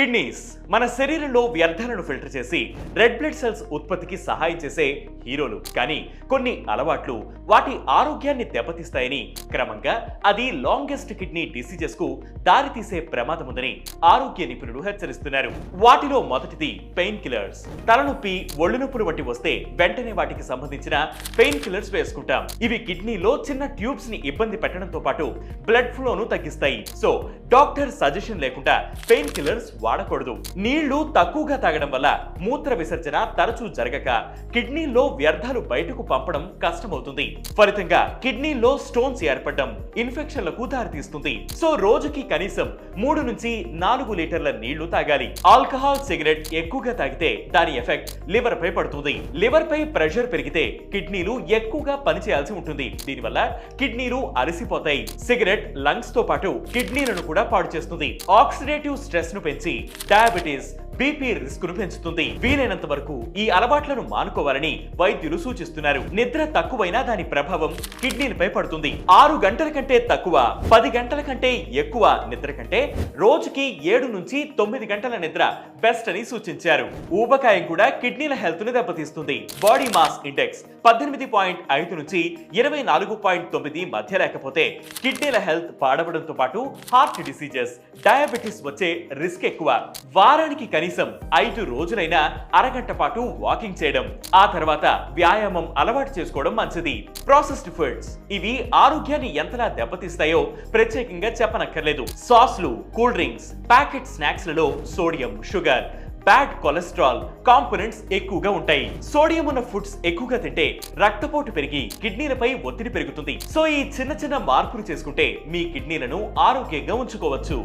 Kidneys. మన శరీరంలో వ్యర్థాలను ఫిల్టర్ చేసి రెడ్ బ్లడ్ సెల్స్ ఉత్పత్తికి సహాయం చేసే హీరోలు. కానీ కొన్ని అలవాట్లు వాటి ఆరోగ్యాన్ని దెబ్బతీస్తాయని క్రమంగా అది లాంగెస్ట్ కిడ్నీ డిసీజెస్కు దారితీసే ప్రమాదం ఉందని ఆరోగ్య నిపుణులు హెచ్చరిస్తున్నారు. వాటిలో మొదటిది పెయిన్ కిల్లర్స్. తలనొప్పి ఒళ్ళు నొప్పులు వంటి వస్తే వెంటనే వాటికి సంబంధించిన పెయిన్ కిల్లర్స్ వేసుకుంటాం. ఇవి కిడ్నీలో చిన్న ట్యూబ్స్ని ఇబ్బంది పెట్టడంతో పాటు బ్లడ్ ఫ్లోను తగ్గిస్తాయి. సో డాక్టర్ సజెషన్ లేకుండా పెయిన్ కిల్లర్స్ వాడకూడదు. నీళ్ళు తక్కువగా తాగడం వల్ల మూత్ర విసర్జన తరచూ జరగక కిడ్నీలో వ్యర్థాలు బయటకు పంపడం కష్టమవుతుంది. ఫలితంగా కిడ్నీలో స్టోన్స్ ఏర్పడడం ఇన్ఫెక్షన్లకు దారితీస్తుంది. సో రోజుకి కనీసం మూడు నుంచి నాలుగు లీటర్ల నీళ్ళు తాగాలి. ఆల్కహాల్ సిగరెట్ ఎక్కువగా తాగితే దాని ఎఫెక్ట్ లివర్ పై పడుతుంది. లివర్ పై ప్రెషర్ పెరిగితే కిడ్నీలు ఎక్కువగా పనిచేయాల్సి ఉంటుంది. దీనివల్ల కిడ్నీలు అలసిపోతాయి. సిగరెట్ లంగ్స్తో పాటు కిడ్నీలను కూడా పాడు చేస్తుంది. ఆక్సిడేటివ్ స్ట్రెస్ను పెంచి డయాబెటీస్ బీపీ రిస్క్ను పెంచుతుంది. వీలైనంత వరకు ఈ అలవాట్లను మానుకోవాలని వైద్యులు సూచిస్తున్నారు. నిద్ర తక్కువైనా దాని ప్రభావం కిడ్నీలపై పడుతుంది. ఆరు గంటల కంటే తక్కువ పది గంటల కంటే ఎక్కువ నిద్ర కంటే రోజుకి ఏడు నుంచి తొమ్మిది గంటల నిద్ర బెస్ట్ అని సూచించారు. ఊబకాయం కూడా కిడ్నీల హెల్త్ని దెబ్బతీస్తుంది. బాడీ మాస్ ఇండెక్స్ పద్దెనిమిది పాయింట్ ఐదు నుంచి ఇరవై నాలుగు పాయింట్ తొమ్మిది మధ్య లేకపోతే కిడ్నీల హెల్త్ పాడవడంతో పాటు హార్ట్ డిసీజెస్ డయాబెటీస్ వచ్చే రిస్క్ ఎక్కువ. వారానికి కనీసం ఐదు రోజులైనా అరగంట పాటు వాకింగ్ చేయడం ఆ తర్వాత వ్యాయామం అలవాటు చేసుకోవడం మంచిది. ప్రాసెస్డ్ ఫుడ్స్ ఇవి ఆరోగ్యాన్ని ఎంతలా దెబ్బతీస్తాయో ప్రత్యేకంగా చెప్పనక్కర్లేదు. సాస్లు cool drinks packet స్నాక్స్లలో sodium sugar bad cholesterol components ఎక్కువగా ఉంటాయి. సోడియం ఉన్న ఫుడ్స్ ఎక్కువగా తింటే రక్తపోటు పెరిగి కిడ్నీలపై ఒత్తిడి పెరుగుతుంది. సో ఈ చిన్న చిన్న మార్పులు చేసుకుంటే మీ కిడ్నీలను ఆరోగ్యంగా ఉంచుకోవచ్చు.